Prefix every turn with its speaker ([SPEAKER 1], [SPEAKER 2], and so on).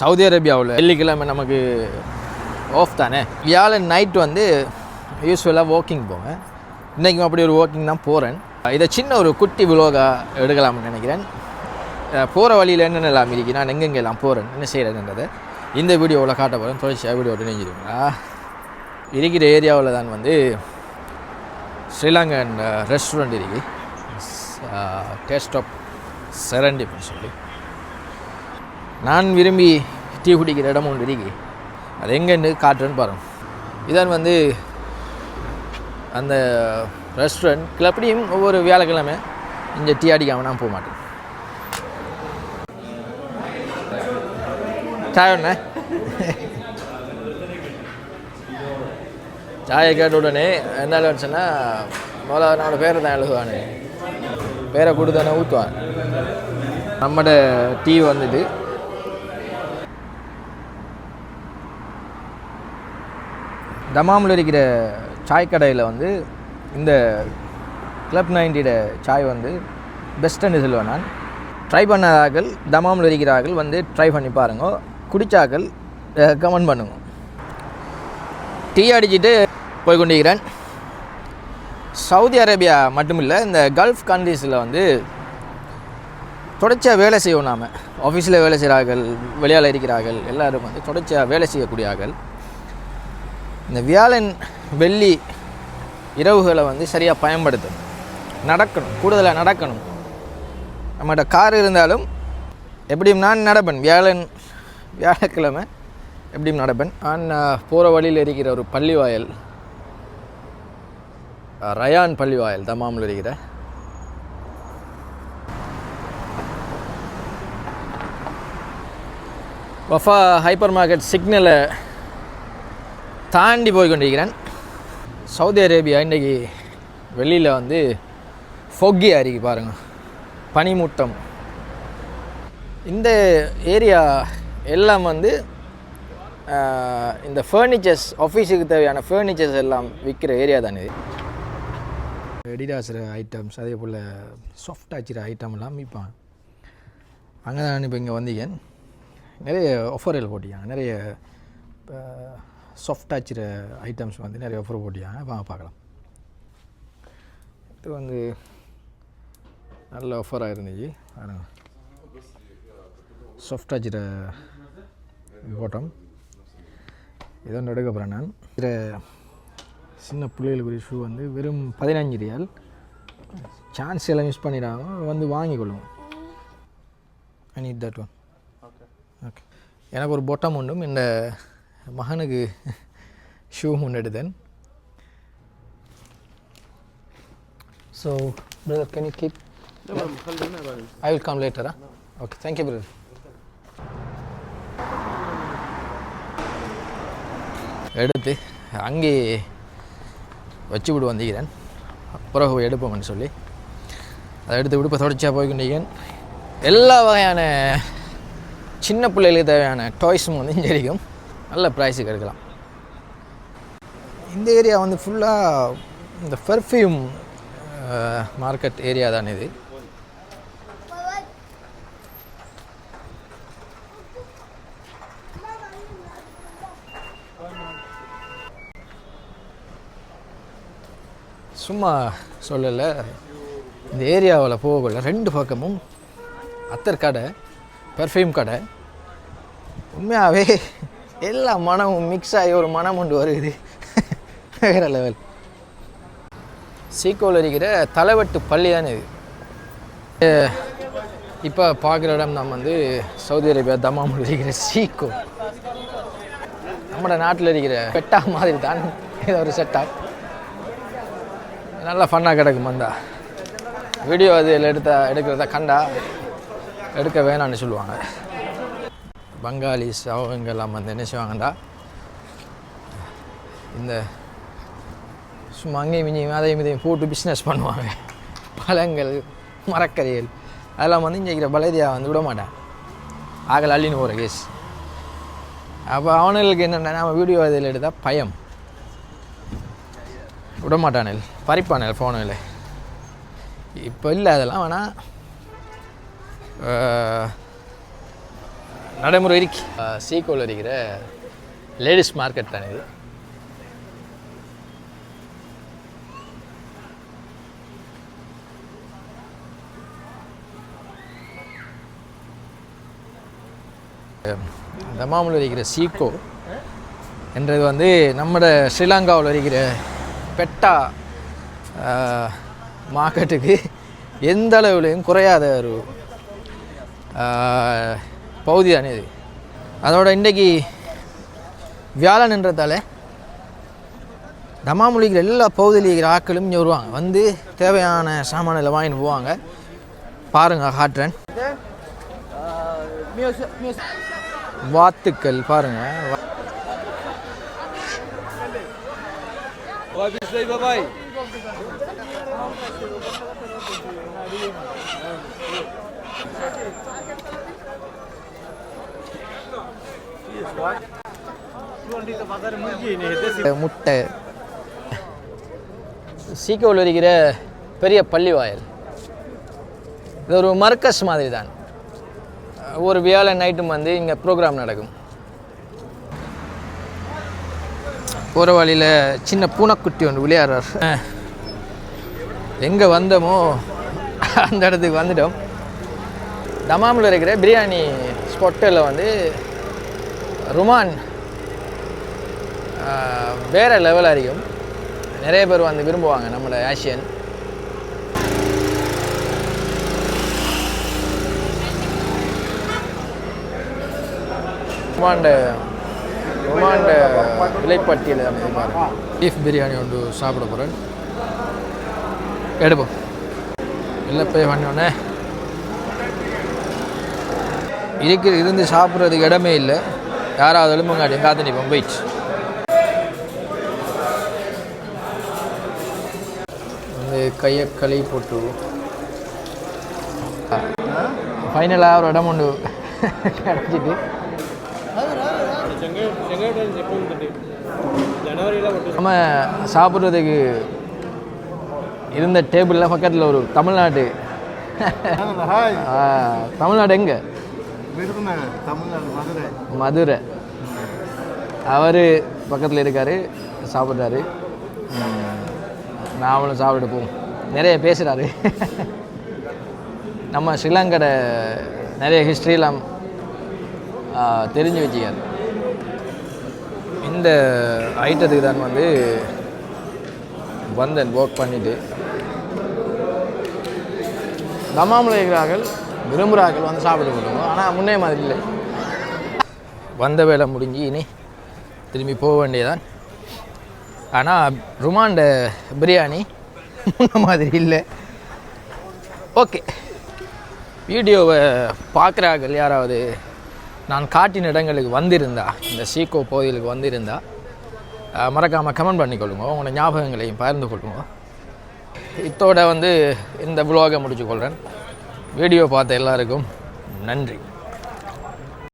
[SPEAKER 1] Saudi அரேபியாவில் வெள்ளிக்கிழமை நமக்கு ஆஃப் தானே? வியாழன் நைட் வந்து யூஸ்வலாக வாக்கிங் போவேன். இன்றைக்கும் அப்படி ஒரு வாக்கிங் தான் போகிறேன் இதை சின்ன ஒரு குட்டி விலோகாக எடுக்கலாம்னு நினைக்கிறேன். போகிற வழியில் என்னென்னலாம் இருக்கு? நான் எங்கெங்கெல்லாம் போகிறேன் என்ன செய்கிறேன்றதை இந்த வீடியோவில் காட்ட போகிறேன் தொடர்ச்சியாக வீடியோ நினைஞ்சிருவீங்களா இருக்கிற ஏரியாவில் தான் வந்து ஸ்ரீலங்கன் ரெஸ்டாரண்ட் இருக்கு. டேஸ்ட் ஆஃப் செரண்டிப்னு சொல்லி. நான் விரும்பி டீ குடிக்கிற இடம் ஒன்று இருக்கு. அது எங்கேன்னு காட்டுறேன்னு பாருங்கள் இதான் வந்து அந்த ரெஸ்டாரண்ட் எப்படியும் ஒவ்வொரு வியாழக்கிழமை இங்கே டீ அடிக்காமல் நான் போக மாட்டேன். சாய் ஒண்ணே சாயை கேட்ட உடனே என்ன சொன்னால் முதல்ல என்னோட பேரை தான் எழுதுவானு பேரை கொடுத்தானே ஊற்றுவான் நம்மட டீ வந்துட்டு தமாமில் இருக்கிற சாய் கடையில் வந்து இந்த கிளப் நைன்டியோட சாய் வந்து பெஸ்ட்டுன்னு சொல்லுவேன் நான். ட்ரை பண்ணாதாக்கள் தமாமில் இருக்கிறார்கள் வந்து ட்ரை பண்ணி பாருங்க. குடித்தாக்கள் கமெண்ட் பண்ணுங்க. டீ அடிச்சிட்டு போய் கொண்டிருக்கிறேன். சவுதி அரேபியா மட்டும் இல்லை இந்த கல்ஃப் கண்ட்ரீஸில் வந்து தொடர்ச்சியாக வேலை செய்வோம் நாம். ஆஃபீஸில் வேலை செய்கிறார்கள் வெளியால் இருக்கிறார்கள் எல்லோரும் வந்து தொடர்ச்சியாக வேலை செய்யக்கூடியார்கள். இந்த வியாழன் வெள்ளி இரவுகளை வந்து சரியாக பயன்படுத்தணும். நடக்கணும் கூடுதலாக நடக்கணும். நம்மகிட்ட கார் இருந்தாலும் எப்படியும் நான் நடப்பேன். வியாழன் வியாழக்கிழமை எப்படியும் நடப்பேன். நான் போகிற வழியில் இருக்கிற ஒரு பள்ளிவாயல் ரயான் பள்ளிவாயல் தமாமில் இருக்கிற. வஃபா ஹைப்பர் மார்க்கெட் சிக்னலை தாண்டி போய் கொண்டிருக்கிறேன் சவுதி அரேபியா இன்றைக்கி வெளியில் வந்து ஃபொக்கி அருகி பாருங்கள் பனிமூட்டம். இந்த ஏரியா எல்லாம் வந்து இந்த ஃபர்னிச்சர்ஸ் ஆஃபீஸுக்கு தேவையான ஃபர்னிச்சர்ஸ் எல்லாம் விற்கிற ஏரியா தானே இது. எடிடாஸில் ஐட்டம்ஸ் அதே போல் சாஃப்ட் ஆச்சுற ஐட்டம்லாம் விற்பாங்க அங்கே தான் இப்போ இங்கே வந்தீங்க நிறைய ஆஃபர்கள் போட்டியாங்க நிறைய சாஃப்ட் ஆச்சுற ஐட்டம்ஸ் வந்து நிறைய ஆஃபர் போட்டியாங்க வாங்க பார்க்கலாம். இது வந்து நல்ல ஆஃபராக இருந்துச்சு. சாஃப்ட் ஆச்சுற போட்டோம் இதை ஒன்று எடுக்க போகிறேன் நான். இதில் சின்ன பிள்ளைகளுக்குரிய ஷூ வந்து வெறும் பதினஞ்சு ரியால். சான்ஸ் எல்லாம் மிஸ் பண்ணிடாம வந்து வாங்கிக்கொள்ளுவோம் I need that one okay எனக்கு ஒரு பொட்டம் உண்டும் இந்த மகனுக்கு ஷூ ஒன்று எடுத்தேன் so brother can you keep I will come லேட்டரா okay thank you brother எடுத்து அங்கே வச்சு விடு வந்திக்கிறேன் பிறகு எடுப்போம்னு சொல்லி. அதை எடுத்து விடுப்ப தொடர்ச்சியாக போய்கொண்டிருக்கேன் எல்லா வகையான சின்ன பிள்ளைகளுக்கு தேவையான டாய்ஸும் வந்து இங்கே இருக்கும் நல்ல ப்ரைஸுக்கு எடுக்கலாம். இந்த ஏரியா வந்து ஃபுல்லாக இந்த பெர்ஃப்யூம் மார்க்கெட் ஏரியா தான் இது. சும்மா சொல்லலை இந்த ஏரியாவில் போகல ரெண்டு பக்கமும் அத்தர் கடை பெர்ஃப்யூம் கடை. உண்மையாகவே எல்லா மனமும் மிக்ஸ் ஆகி ஒரு மனம் கொண்டு வருது. வேறு லெவல் சீக்கோவில் இருக்கிற தலைவட்டு பள்ளி தானே இது. இப்போ பார்க்குற இடம் நம்ம வந்து சவுதி அரேபியா தமாமில் இருக்கிற சீக்கோ நம்ம நாட்டில் இருக்கிற பெட்டா மாதிரி தான் இது ஒரு செட்டப் நல்லா ஃபன்னாக கிடக்கும் வந்தா வீடியோ அதில் எடுத்த எடுக்கிறத கண்டா? எடுக்க வேணாம்னு சொல்லுவாங்க. பங்காளிஸ் அவங்கெல்லாம் வந்து என்ன செய்வாங்கண்டா? இந்த சும்மா அங்கேயும் இங்கேயும் அதையும் இதையும் போட்டு பிஸ்னஸ் பண்ணுவாங்க. பழங்கள் மரக்கறிகள் அதெல்லாம் வந்து இங்கே இருக்கிற வந்து விட மாட்டேன். ஆகல அள்ளின்னு போகிற கேஸ் அப்போ அவனுங்களுக்கு என்னென்ன நம்ம வீடியோ இதில் எடுத்தால் பயம். விட மாட்டானேல் பறிப்பானேல் ஃபோனில் இப்போ இல்லை அதெல்லாம் வேணால் நடைமுறை இருக்கு. சீக்கோவில் இருக்கிற லேடிஸ் மார்க்கெட் தானே இது. தமாமில் இருக்கிற சீக்கோ என்றது வந்து நம்மட ஸ்ரீலங்காவில் இருக்கிற பெட்டா மார்க்கெட்டுக்கு எந்த அளவுலையும் குறையாத ஒரு பகுதி தானே இது. அதோட இன்றைக்கி வியாழன்ன்றதால தமாமொழிக்கிற எல்லா பகுதியில் இருக்கிற ஆட்களும் இங்கே வருவாங்க. வந்து தேவையான சாமான்களை வாங்கிட்டு போவாங்க. பாருங்க ஹாட்ரன் வாத்துக்கள் பாருங்க. முட்டை. சீக்கோவில் இருக்கிற பெரிய பள்ளி வாயில். இது ஒரு மர்க்கஸ் மாதிரி தான் ஒரு வியாழன் நைட்டும் வந்து இங்கே ப்ரோக்ராம் நடக்கும். போகிற வழியில் சின்ன பூனைக்குட்டி ஒன்று விளையாடுறார். எங்கே வந்தோமோ அந்த இடத்துக்கு வந்துட்டோம். தமாமில் இருக்கிற பிரியாணி ஸ்பாட்டில் வந்து ருமான் வேறு லெவல் அறியும். நிறைய பேர் வந்து விரும்புவாங்க நம்மளோட ஆசியன் ருமாண்ட ருமாண்ட விலைப்பட்டியல் பீஃப் பிரியாணி ஒன்று சாப்பிட போகிறேன் எடுப்போம். இல்லை போய் பண்ணோடனே இருக்கிற இருந்து சாப்பிட்றதுக்கு இடமே இல்லை. யாராவது எலும்புங்காட்டி காத்து நிற்போம் போயிடுச்சு வந்து கையை களி போட்டு. ஃபைனலாக ஒரு இடம் ஒன்று கிடச்சிட்டு. நம்ம சாப்பிட்றதுக்கு இருந்த டேபிளில் பக்கத்தில் ஒரு தமிழ்நாட்டு ஆ, தமிழ்நாடு எங்கே?
[SPEAKER 2] தமிழ்நாடு மதுரை.
[SPEAKER 1] மதுரை. அவர் பக்கத்தில் இருக்கார் சாப்பிட்றாரு. நாமளும் சாப்பிட்டு போவோம். நிறைய பேசுகிறாரு நம்ம ஸ்ரீலங்கட நிறைய ஹிஸ்ட்ரியெலாம் தெரிஞ்சு வச்சுக்காரு. இந்த ஐட்டத்துக்கு தான் வந்து வந்தேன் ஒர்க் பண்ணிவிட்டு தமாமலை இருக்கிறார்கள் விரும்புகிறார்கள் வந்து சாப்பிட்டு போடுவோம் ஆனால் முன்னே மாதிரி இல்லை. வந்த வேலை முடிஞ்சு இனி திரும்பி போக வேண்டியதான் ஆனால் ருமாண்ட பிரியாணி முன்ன மாதிரி இல்லை. ஓகே. வீடியோவை பார்க்குறார்கள் யாராவது. நான் காட்டின இடங்களுக்கு வந்திருந்தா இந்த சீக்கோ பகுதிகளுக்கு வந்திருந்தா மறக்காமல் கமெண்ட் பண்ணிக்கொள்ளுங்க. உங்களோட ஞாபகங்களையும் பகிர்ந்து கொள்ளுங்க. இத்தோட வந்து இந்த விலாகை முடிச்சுக்கொள்கிறேன் வீடியோ பார்த்த எல்லாருக்கும் நன்றி.